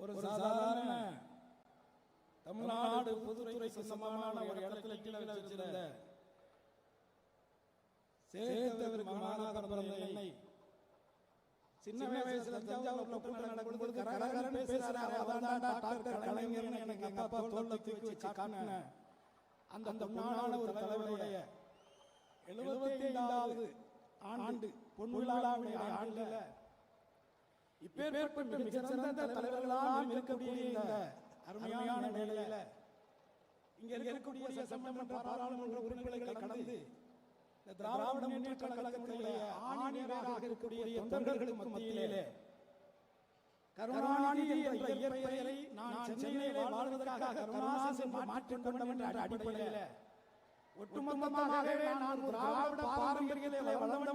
ஒரு சாதாரண தமிழ்நாடு பொதுத்துறைக்கு சமமான ஒரு இடத்துல கீழே வச்சிருந்த சேர்த்தவருக்கு மகனாக பிறந்த என்னை சின்ன வயசுல தஞ்சாவூர்ல கூட்டம் நடக்கும்போது கரகரன்னு பேசுறாரு. அதான் டாக்டர் கலைஞர்னு எனக்கு எங்க அப்பா தோல்ல தூக்கி வச்சு அந்த அந்த முன்னாள் ஒரு தலைவருடைய எழுபத்தி ஐந்தாவது ஆண்டு பொன்விழாவுடைய ஆண்டுல இப்பேற்பட்ட மிகச்சிறந்த தலைவர்களாம் இருக்கக்கூடிய இந்த அருமையான வேளையில இங்க இருக்கக்கூடிய சட்டமன்ற பாராளுமன்ற உறுப்பினர்களை கடந்து இந்த திராவிட முன்னேற்ற கழகத்தினுடைய ஆணியராக இருக்கக்கூடிய தொண்டர்களுக்கு மத்தியிலே கருணாநிதி என்ற இயற்பெயரை நான் சென்னையிலே வாழ்வதற்காக கருணாசன் என்று மாற்றிக் கொண்டோம் என்ற அடிப்படையில் ஒட்டுமொத்தமாகவே நான் திராவிட பாரம்பரியத்திலே வளம்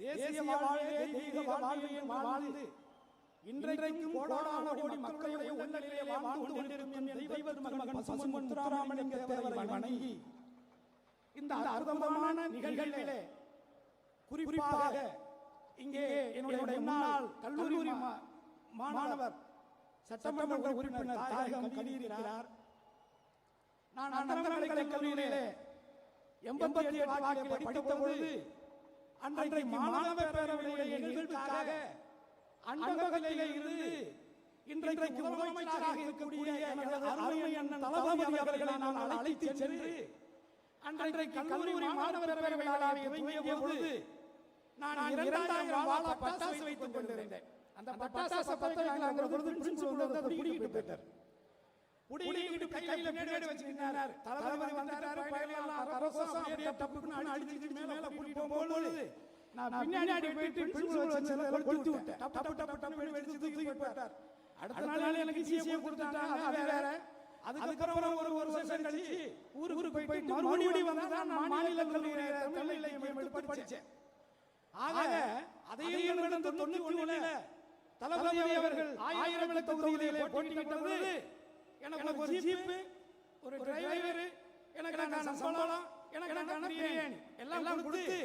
தேசிய வாழ்வே தெய்வீக வாழ்வையும் வாழ்ந்து இன்றைக்கும் கோடான கோடி மக்களுடைய உள்ளங்களிலே வாழ்ந்து கொண்டிருக்கும் தெய்வ மகன் பசுமன் முத்துராமலிங்க தேவரை வணங்கி இந்த அற்புதமான நிகழ்வுகளிலே குறிப்பாக இங்கே என்னுடைய முன்னாள் கல்லூரி மாணவர் சட்டமன்ற உறுப்பினர் தாயகம் கலியிருக்கிறார் நான் அந்தரங்கலை கல்லூரியிலே எண்பத்தி எட்டு வாக்கிலே படித்த பொழுது அன்றைக்கு மாணவர் பேரவையுடைய நிகழ்வுக்காக அன்பகத்திலே இருந்து இன்றைக்கு முதலமைச்சராக இருக்கக்கூடிய எனது அருமை அண்ணன் தளபதி அவர்களை நான் அழைத்து சென்று அன்றைக்கு கல்லூரி மாணவர் பேரவை விழாவை துவங்கிய பொழுது நான் இரண்டாயிரம் வாழ பட்டாசு வைத்துக் கொண்டிருந்தேன். அந்த பட்டாசு வைக்கலாங்கிற பொழுது பிரின்சிபல் வந்து அதை பிடிக்கிட்டு போயிட்டார் புடிங்கிட்டு கையில பின்னாடி வச்சுக்கிட்டார் தளபதி வந்தாரு பயலாம் கரகோசம் அப்படியே டப்புன்னு அடிச்சிட்டு மேல கூட்டிட்டு போகும்போது நான் பின்னாடி போயிட்டு பிரின்சிபல் வச்சு எல்லாம் கொளுத்தி விட்டேன் டப்பு டப்பு டப்பு டப்பு வெடிச்சு தூக்கி போட்டார் அடுத்த நாள் எனக்கு சிசிஏ கொடுத்துட்டாங்க வேற. அதுக்கப்புறம் ஒரு ஒரு வருஷம் கழிச்சு ஊருக்கு போயிட்டு மறுபடியும் வந்து நான் மாநில கல்லூரி தமிழ் இலக்கியம் எடுத்து படிச்சேன். ஆக அதையும் தொண்ணூத்தி ஒண்ணுல தளபதி அவர்கள் ஆயிரம் தொகுதியிலே போட்டியிட்ட பொழுது எனக்கு ஒரு ஜீப் ஒரு டிரைவர் எனக்கு சம்பளம் எனக்கு பிரியாணி. எல்லாம் கொடுத்து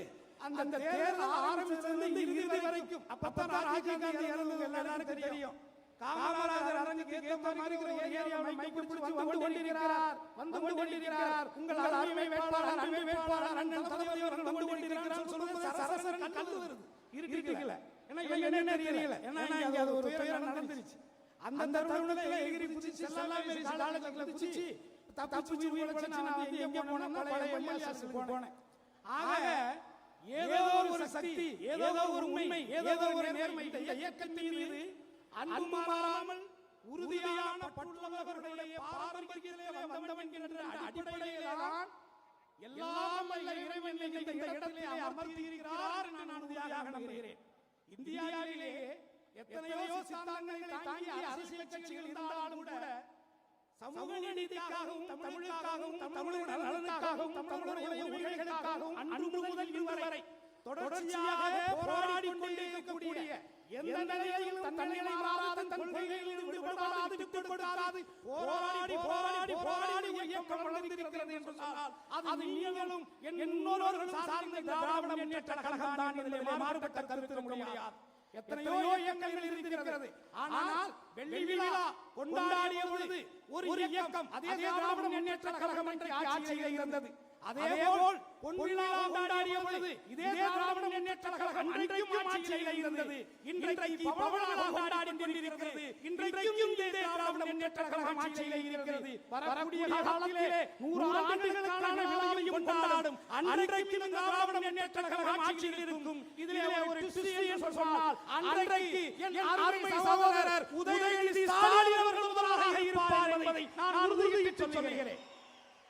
அந்த தேர்தல் ஆரம்பிச்சதுல இறுதி வரைக்கும். அப்பதான் ராஜீவ் காந்தி இறந்தது எல்லாருக்கும் தெரியும். காமராஜர் அரங்குக்கு ஏத்த மாதிரி ஒரு ஏரியாவை மைக் பிடிச்சு வந்து கொண்டிருக்கிறார். வந்து கொண்டிருக்கிறார். உங்கள் அருமை வேட்பாளர் அருமை வேட்பாளர் அண்ணன் தளபதி அவர்கள் வந்து கொண்டிருக்கிறார். சொல்லும்போது சரசரன் கல்லு வருது. இருக்கல ஏன்னா என்ன தெரியல. ஏன்னா இங்க அது ஒரு துயரம் நடந்துருச்சு. அந்த தருணத்துல எகிரி குதிச்சு செல்லாமே காலத்துல குதிச்சு தப்பிச்சு உயிர் வச்சு நான் வந்து எங்க போனேன்னா பழைய எம்எல்ஏ போனேன். ஆக ஏதோ ஒரு சக்தி ஏதோ ஒரு உண்மை ஏதோ ஒரு நேர்மை இந்த இயக்கத்தின் மீது அன்பு மாறாமல் உறுதியான பட்டுள்ளவர்களுடைய பாரம்பரியத்திலே வந்தவன் என்ற அடிப்படையிலே தான் எல்லாம் இறைவன் இந்த இடத்திலே அமர்த்தி இருக்கிறார் என்று நான் உறுதியாக நம்புகிறேன். இந்தியாவிலே எத்தனையோ சித்தாந்தங்களை தாங்கிய அரசியல் கட்சிகள் இருந்தாலும் கூட சமூக நீதிக்காகவும் தமிழுக்காகவும் தமிழர் நலனுக்காகவும் தமிழருடைய உரிமைகளுக்காகவும் அன்று முதல் இன்று வரை தொடர்ச்சியாக போராடி கொண்டிருக்கக்கூடிய எந்த நிலையிலும் தன்னை மாறாத தன் கொள்கைகளில் விடுபடாது விட்டுக் கொடுக்காது போராடி போராடி போராடி ஒரு இயக்கம் வளர்ந்திருக்கிறது என்று சொன்னால் அது நீங்களும் என்னோர்களும் சார்ந்த திராவிட முன்னேற்ற கழகம் தான் இதில் மாறுபட்ட கருத்து முடியாது. எத்தனையோ இயக்கங்கள் இருக்கிறது. ஆனால் வெள்ளி விழா கொண்டாடிய பொழுது ஒரு இயக்கம் அதே திராவிட முன்னேற்ற கழகம் என்ற ஆட்சியில் இருந்தது. அதே போல் பொன்விழா கொண்டாடிய பொழுது இதே திராவிட முன்னேற்ற கழகம் அன்றைக்கும் ஆட்சியில் இருந்தது. இன்றைக்கு பவளவிழா கொண்டாடி கொண்டிருக்கிறது. இன்றைக்கும் இதே திராவிட முன்னேற்ற கழகம் ஆட்சியில் இருக்கிறது. வரக்கூடிய காலத்திலே நூறு ஆண்டுகளுக்கான விழாவையும் கொண்டாடும் அன்றைக்கும் திராவிட முன்னேற்ற கழகம் ஆட்சியில் இருக்கும் இதிலே ஒரு சொன்னால் அன்றைக்கு என் அருமை சகோதரர் உதயநிதி ஸ்டாலின் அவர்கள் முதலாக இருப்பார் என்பதை நான் உறுதியிட்டு சொல்கிறேன்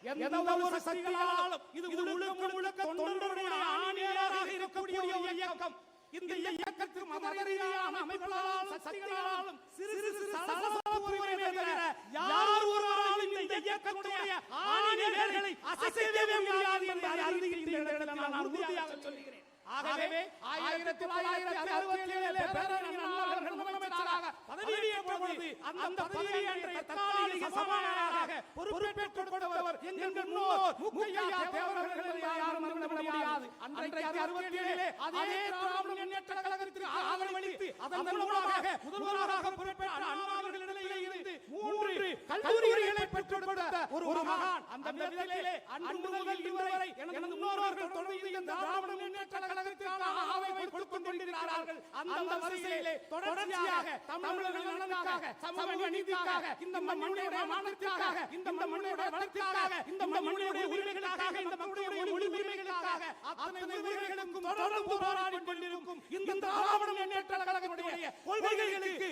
எந்த ஒரு சக்திகளாலும் இது முழுக்க முழுக்க தொண்டருடைய ஆணியராக இருக்கக்கூடிய ஒரு இயக்கம். இந்த இயக்கத்திற்கு மதரீதியான அமைப்புகளாலும் சக்திகளாலும் சிறு சிறு யார் ஒருவராலும் இந்த இயக்கத்துடைய ஆணியர்களை அசைக்கவே முடியாது என்பதை அறிவிக்கின்ற இடத்தில் நான் உறுதியாக சொல்கிறேன் ஆகவே ஆயிரத்தி தொள்ளாயிரத்தி அறுபத்தி ஏழிலே பேரறிஞர் அண்ணா அவர்கள் முதலமைச்சராக பதவியேற்ற பொழுது அந்த பதவி அன்றைய தற்காலிக சபாநாயகராக பொறுப்பேற்றுக் கொடுத்தவர் எங்கள் முன்னோர் முக்கையா தேவர்கள் என்பதை யாரும் மறந்துவிட முடியாது. அன்றைக்கு அறுபத்தி ஏழிலே அதே திராவிட முன்னேற்ற கழகத்திற்கு ஆதரவளித்து அதன் மூலமாக முதல்வராக பொறுப்பேற்ற அண்ணா கல்லூரிகளை பெற்றுக் கொடுத்த ஒரு மகான். அந்த விதத்திலே அன்று முதல் இன்று வரை எனது முன்னோர்கள் தொடர்ந்து இந்த திராவிட முன்னேற்ற கழகத்திற்கான ஆதரவை கொடுத்துக் கொண்டிருக்கிறார்கள். அந்த வரிசையிலே தொடர்ச்சியாக தமிழர்கள் நலனுக்காக சமூக நீதிக்காக இந்த மண்ணுடைய மானத்திற்காக இந்த மண்ணுடைய வளர்ச்சிக்காக இந்த மண்ணுடைய உரிமைகளுக்காக இந்த மக்களுடைய உரிமைகளுக்காக அத்தனை உரிமைகளுக்கும் தொடர்ந்து போராடி கொண்டிருக்கும் இந்த திராவிட முன்னேற்ற கழகத்தினுடைய கொள்கைகளுக்கு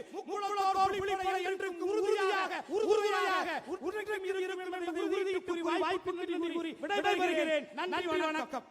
என்று உறுதியாக உறுதியாக உறுதியாக இருக்கும் என்பதை உறுதி கூறி வாய்ப்பு கூறி விடைபெறுகிறேன். நன்றி வணக்கம்.